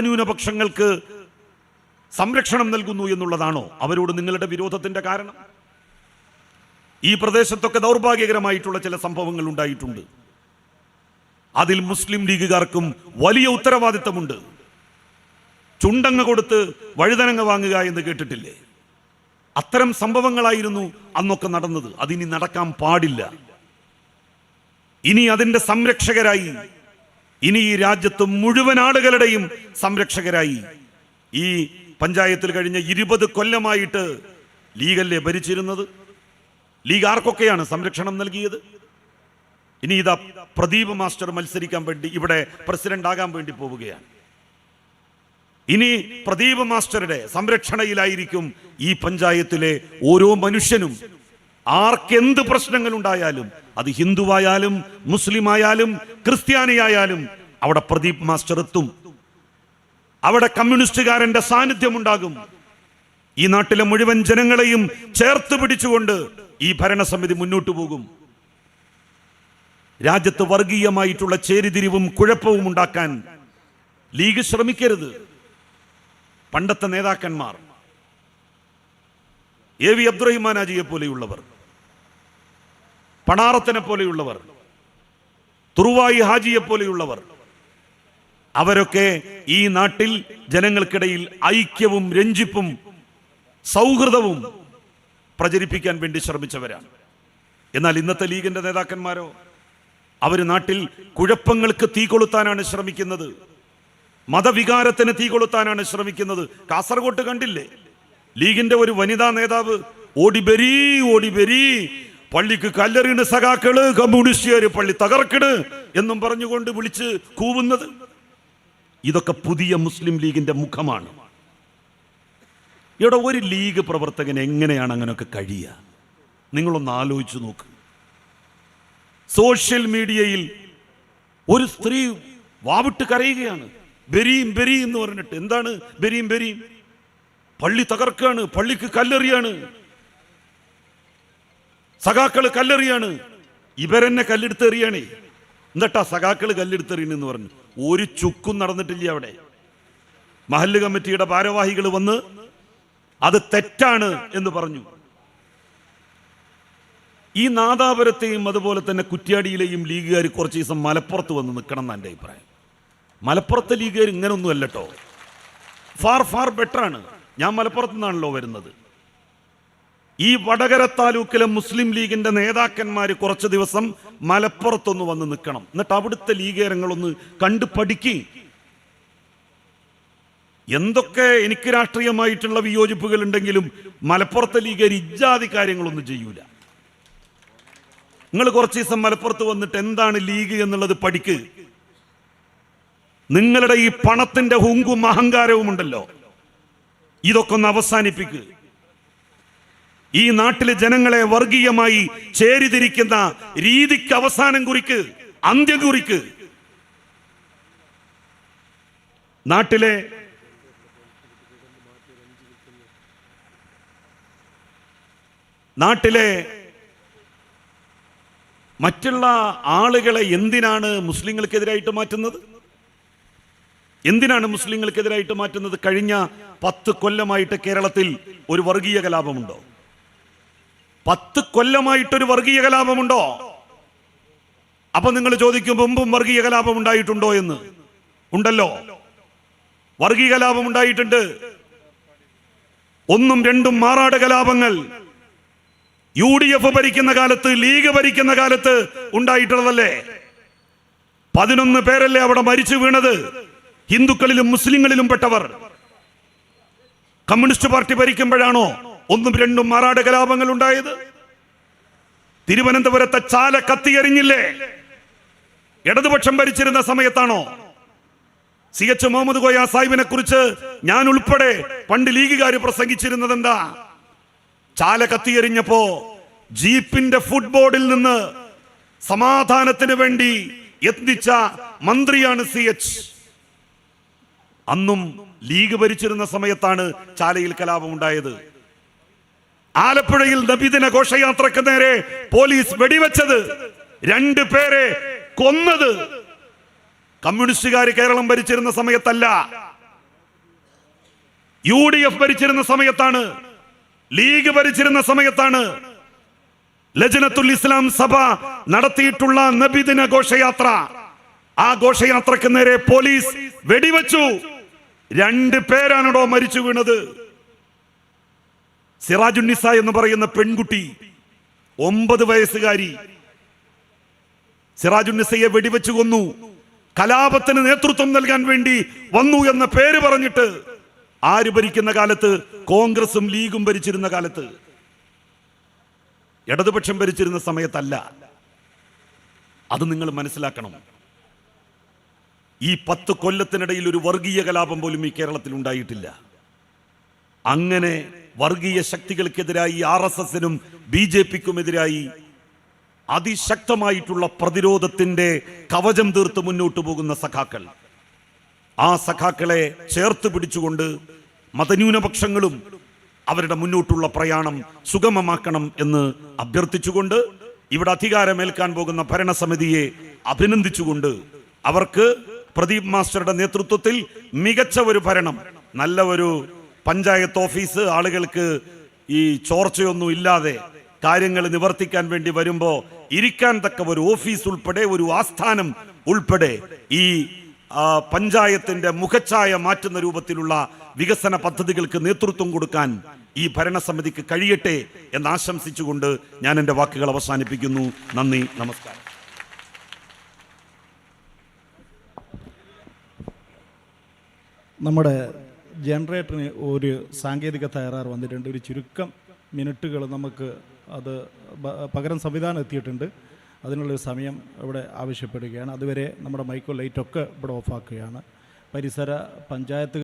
ന്യൂനപക്ഷങ്ങൾക്ക് സംരക്ഷണം നൽകുന്നു എന്നുള്ളതാണോ അവരോട് നിങ്ങളുടെ വിരോധത്തിന്റെ കാരണം? ഈ പ്രദേശത്തൊക്കെ ദൗർഭാഗ്യകരമായിട്ടുള്ള ചില സംഭവങ്ങൾ ഉണ്ടായിട്ടുണ്ട്. അതിൽ മുസ്ലിം ലീഗുകാർക്കും വലിയ ഉത്തരവാദിത്തമുണ്ട്. ചുണ്ടങ്ങ കൊടുത്ത് വഴുതനങ്ങ വാങ്ങുക എന്ന് കേട്ടിട്ടില്ലേ? അത്തരം സംഭവങ്ങളായിരുന്നു അന്നൊക്കെ നടന്നത്. അതിനി നടക്കാൻ പാടില്ല. ഇനി അതിന്റെ സംരക്ഷകരായി ഇനി ഈ രാജ്യത്ത് മുഴുവൻ ആളുകളുടെയും സംരക്ഷകരായി. ഈ പഞ്ചായത്തിൽ കഴിഞ്ഞ ഇരുപത് കൊല്ലമായിട്ട് ലീഗല്ലേ ഭരിച്ചിരുന്നത്? ലീഗ് ആർക്കൊക്കെയാണ് സംരക്ഷണം നൽകിയത്? ഇനി ഇതാ പ്രദീപ് മാസ്റ്റർ മത്സരിക്കാൻ വേണ്ടി ഇവിടെ പ്രസിഡന്റ് ആകാൻ വേണ്ടി പോവുകയാണ്. ഇനി പ്രദീപ് മാസ്റ്ററുടെ സംരക്ഷണയിലായിരിക്കും ഈ പഞ്ചായത്തിലെ ഓരോ മനുഷ്യനും. ആർക്കെന്ത് പ്രശ്നങ്ങൾ ഉണ്ടായാലും അത് ഹിന്ദുവായാലും മുസ്ലിം ആയാലും ക്രിസ്ത്യാനിയായാലും അവിടെ പ്രദീപ് മാസ്റ്റർ എത്തും. അവിടെ കമ്മ്യൂണിസ്റ്റുകാരന്റെ സാന്നിധ്യം ഉണ്ടാകും ഈ നാട്ടിലെ മുഴുവൻ ജനങ്ങളെയും ചേർത്ത് പിടിച്ചുകൊണ്ട് ഈ ഭരണസമിതി മുന്നോട്ടു പോകും. രാജ്യത്ത് വർഗീയമായിട്ടുള്ള ചേരിതിരിവും കുഴപ്പവും ഉണ്ടാക്കാൻ ലീഗ് ശ്രമിക്കരുത്. പണ്ടത്തെ നേതാക്കന്മാർ എ വി അബ്ദുറഹിമാനാജിയെ പോലെയുള്ളവർ. പണാറത്തിനെ പോലെയുള്ളവർ തുറുവായി ഹാജിയെ പോലെയുള്ളവർ അവരൊക്കെ ഈ നാട്ടിൽ ജനങ്ങൾക്കിടയിൽ ഐക്യവും രഞ്ജിപ്പും സൗഹൃദവും പ്രചരിപ്പിക്കാൻ വേണ്ടി ശ്രമിച്ചവരാണ്. എന്നാൽ ഇന്നത്തെ ലീഗിന്റെ നേതാക്കന്മാരോ അവർ നാട്ടിൽ കുഴപ്പങ്ങൾക്ക് തീ കൊളുത്താനാണ് ശ്രമിക്കുന്നത് മതവികാരത്തിന് തീ കൊളുത്താനാണ് ശ്രമിക്കുന്നത്. കാസർഗോട്ട് കണ്ടില്ലേ? ലീഗിന്റെ ഒരു വനിതാ നേതാവ് ഓടി ബരി പള്ളിക്ക് കല്ലെറിയണ് സഖാക്കൾ കമ്മ്യൂണിസ്റ്റുകാര് പള്ളി തകർക്കണ് എന്നും പറഞ്ഞുകൊണ്ട് വിളിച്ച് കൂവുന്നത്. ഇതൊക്കെ പുതിയ മുസ്ലിം ലീഗിന്റെ മുഖമാണ്. ഇവിടെ ഒരു ലീഗ് പ്രവർത്തകൻ എങ്ങനെയാണ് അങ്ങനെയൊക്കെ കഴിയുക നിങ്ങളൊന്ന് ആലോചിച്ച് നോക്ക്. സോഷ്യൽ മീഡിയയിൽ ഒരു സ്ത്രീ വാവിട്ട് കരയുകയാണ്. ബെരിയും ബെരി എന്ന് പറഞ്ഞിട്ട് എന്താണ്? ബെരിയും ബെരിയും. പള്ളി തകർക്കാണ് പള്ളിക്ക് കല്ലെറിയാണ്. സഖാക്കൾ കല്ലെറിയാണ്. ഇവരെന്നെ കല്ലെടുത്ത് എറിയണേ എന്നിട്ടാ സഖാക്കൾ കല്ലെടുത്തെറിയണെന്ന് പറഞ്ഞു. ഒരു ചുക്കും നടന്നിട്ടില്ല അവിടെ. മഹല്ല് കമ്മിറ്റിയുടെ ഭാരവാഹികൾ വന്ന് അത് തെറ്റാണ് എന്ന് പറഞ്ഞു. ഈ നാദാപുരത്തെയും അതുപോലെ തന്നെ കുറ്റ്യാടിയിലെയും ലീഗുകാർ കുറച്ച് ദിവസം മലപ്പുറത്ത് വന്ന് നിൽക്കണം എന്നാണ് എന്റെ അഭിപ്രായം. മലപ്പുറത്തെ ലീഗുകാർ ഇങ്ങനൊന്നും അല്ലട്ടോ ഫാർ ഫാർ ബെറ്റർ ആണ് ഞാൻ മലപ്പുറത്ത് നിന്നാണല്ലോ വരുന്നത്. ഈ വടകര താലൂക്കിലെ മുസ്ലിം ലീഗിന്റെ നേതാക്കന്മാർ കുറച്ച് ദിവസം മലപ്പുറത്തൊന്ന് വന്ന് നിൽക്കണം. എന്നിട്ട് അവിടുത്തെ ലീഗേരങ്ങളൊന്ന് കണ്ടു പഠിക്കി. എന്തൊക്കെ എനിക്ക് രാഷ്ട്രീയമായിട്ടുള്ള വിയോജിപ്പുകൾ ഉണ്ടെങ്കിലും മലപ്പുറത്തെ ലീഗർ ഇജാതി കാര്യങ്ങളൊന്നും ചെയ്യൂല. നിങ്ങൾ കുറച്ച് ദിവസം മലപ്പുറത്ത് വന്നിട്ട് എന്താണ് ലീഗ് എന്നുള്ളത് പഠിക്ക്. നിങ്ങളുടെ ഈ പണത്തിന്റെ ഹുങ്കും അഹങ്കാരവും ഉണ്ടല്ലോ. ഇതൊക്കെ ഒന്ന് അവസാനിപ്പിക്കുക ഈ നാട്ടിലെ ജനങ്ങളെ വർഗീയമായി ചേരിതിരിക്കുന്ന രീതിക്ക് അവസാനം കുറിക്ക് അന്ത്യം കുറിക്ക്. നാട്ടിലെ നാട്ടിലെ മറ്റുള്ള ആളുകളെ എന്തിനാണ് മുസ്ലിങ്ങൾക്കെതിരായിട്ട് മാറ്റുന്നത്? എന്തിനാണ് മുസ്ലിങ്ങൾക്കെതിരായിട്ട് മാറ്റുന്നത്? കഴിഞ്ഞ പത്ത് കൊല്ലമായിട്ട് കേരളത്തിൽ ഒരു വർഗീയ കലാപമുണ്ടോ? പത്ത് കൊല്ലമായിട്ടൊരു വർഗീയ കലാപമുണ്ടോ? അപ്പൊ നിങ്ങൾ ചോദിക്കും മുമ്പും വർഗീയ കലാപം ഉണ്ടായിട്ടുണ്ടോ എന്ന്? ഉണ്ടല്ലോ. വർഗീയ കലാപം ഉണ്ടായിട്ടുണ്ട് ഒന്നും രണ്ടും മാറാട് കലാപങ്ങൾ യു ഡി എഫ് ഭരിക്കുന്ന കാലത്ത് ലീഗ് ഭരിക്കുന്ന കാലത്ത് ഉണ്ടായിട്ടുള്ളതല്ലേ? പതിനൊന്ന് പേരല്ലേ അവിടെ മരിച്ചു വീണത്? ഹിന്ദുക്കളിലും മുസ്ലിങ്ങളിലും പെട്ടവർ. കമ്മ്യൂണിസ്റ്റ് പാർട്ടി ഭരിക്കുമ്പോഴാണോ ഒന്നും രണ്ടും മാറാട് കലാപങ്ങൾ ഉണ്ടായത്. തിരുവനന്തപുരത്തെ ചാല കത്തിയെറിഞ്ഞില്ലേ ഇടതുപക്ഷം ഭരിച്ചിരുന്ന സമയത്താണോ? സി എച്ച് മുഹമ്മദ് കോയ സാഹിബിനെ കുറിച്ച് ഞാൻ ഉൾപ്പെടെ പണ്ട് ലീഗുകാർ പ്രസംഗിച്ചിരുന്നത് എന്താ? ചാല കത്തിയെറിഞ്ഞപ്പോ ജീപ്പിന്റെ ഫുട്ബോർഡിൽ നിന്ന് സമാധാനത്തിന് വേണ്ടി യത്നിച്ച മന്ത്രിയാണ് സി എച്ച്. അന്നും ലീഗ് ഭരിച്ചിരുന്ന സമയത്താണ് ചാലയിൽ കലാപം ഉണ്ടായത് ആലപ്പുഴയിൽ നബിദിന ഘോഷയാത്രക്ക് നേരെ പോലീസ് വെടിവെച്ചത് രണ്ട് പേരെ കൊന്നത്. കമ്മ്യൂണിസ്റ്റുകാർ കേരളം ഭരിച്ചിരുന്ന സമയത്തല്ല. യു ഡി എഫ് ഭരിച്ചിരുന്ന സമയത്താണ്. ലീഗ് ഭരിച്ചിരുന്ന സമയത്താണ്. ലജനത്തുൽ ഇസ്ലാം സഭ നടത്തിയിട്ടുള്ള നബിദിന ഘോഷയാത്ര. ആ ഘോഷയാത്രക്ക് നേരെ പോലീസ് വെടിവെച്ചു. രണ്ട് പേരാണോ മരിച്ചു വീണത്. സിറാജുന്നിസ എന്ന് പറയുന്ന പെൺകുട്ടി ഒമ്പത് വയസ്സുകാരി സിറാജുന്നിസയെ വെടിവെച്ചു കൊന്നു. കലാപത്തിന് നേതൃത്വം നൽകാൻ വേണ്ടി വന്നു എന്ന പേര് പറഞ്ഞിട്ട് ആര് ഭരിക്കുന്ന കാലത്ത്? കോൺഗ്രസും ലീഗും ഭരിച്ചിരുന്ന കാലത്ത്. ഇടതുപക്ഷം ഭരിച്ചിരുന്ന സമയത്തല്ല. അത് നിങ്ങൾ മനസ്സിലാക്കണം. ഈ പത്ത് കൊല്ലത്തിനിടയിൽ ഒരു വർഗീയ കലാപം പോലും ഈ കേരളത്തിൽ ഉണ്ടായിട്ടില്ല. അങ്ങനെ വർഗീയ ശക്തികൾക്കെതിരായി ആർ എസ് എസിനും ബി ജെ പിക്കുമെതിരായി അതിശക്തമായിട്ടുള്ള പ്രതിരോധത്തിന്റെ കവചം തീർത്ത് മുന്നോട്ട് പോകുന്ന സഖാക്കൾ. ആ സഖാക്കളെ ചേർത്ത് പിടിച്ചുകൊണ്ട് മതന്യൂനപക്ഷങ്ങളും അവരുടെ മുന്നോട്ടുള്ള പ്രയാണം സുഗമമാക്കണം എന്ന് അഭ്യർത്ഥിച്ചുകൊണ്ട് ഇവിടെ അധികാരമേൽക്കാൻ പോകുന്ന ഭരണസമിതിയെ അഭിനന്ദിച്ചുകൊണ്ട് അവർക്ക് പ്രദീപ് മാസ്റ്ററുടെ നേതൃത്വത്തിൽ മികച്ച ഒരു ഭരണം നല്ല ഒരു പഞ്ചായത്ത് ഓഫീസ് ആളുകൾക്ക് ഈ ചോർച്ചയൊന്നും ഇല്ലാതെ കാര്യങ്ങൾ നിവർത്തിക്കാൻ വേണ്ടി വരുമ്പോൾ ഇരിക്കാൻ തക്ക ഒരു ഓഫീസ് ഉൾപ്പെടെ ഒരു ആസ്ഥാനം ഉൾപ്പെടെ ഈ പഞ്ചായത്തിന്റെ മുഖച്ഛായ മാറ്റുന്ന രൂപത്തിലുള്ള വികസന പദ്ധതികൾക്ക് നേതൃത്വം കൊടുക്കാൻ ഈ ഭരണസമിതിക്ക് കഴിയട്ടെ എന്ന് ആശംസിച്ചുകൊണ്ട് ഞാൻ എന്റെ വാക്കുകൾ അവസാനിപ്പിക്കുന്നു. നന്ദി നമസ്കാരം. നമ്മുടെ ജനറേറ്ററിന് ഒരു സാങ്കേതിക തകരാറ് വന്നിട്ടുണ്ട്. ഒരു ചുരുക്കം മിനിറ്റുകൾ നമുക്ക് അത് പകരം സംവിധാനം എത്തിയിട്ടുണ്ട്. അതിനുള്ളൊരു സമയം ഇവിടെ ആവശ്യപ്പെടുകയാണ്. അതുവരെ നമ്മുടെ മൈക്കോ ലൈറ്റൊക്കെ ഇവിടെ ഓഫാക്കുകയാണ്. പരിസര പഞ്ചായത്ത്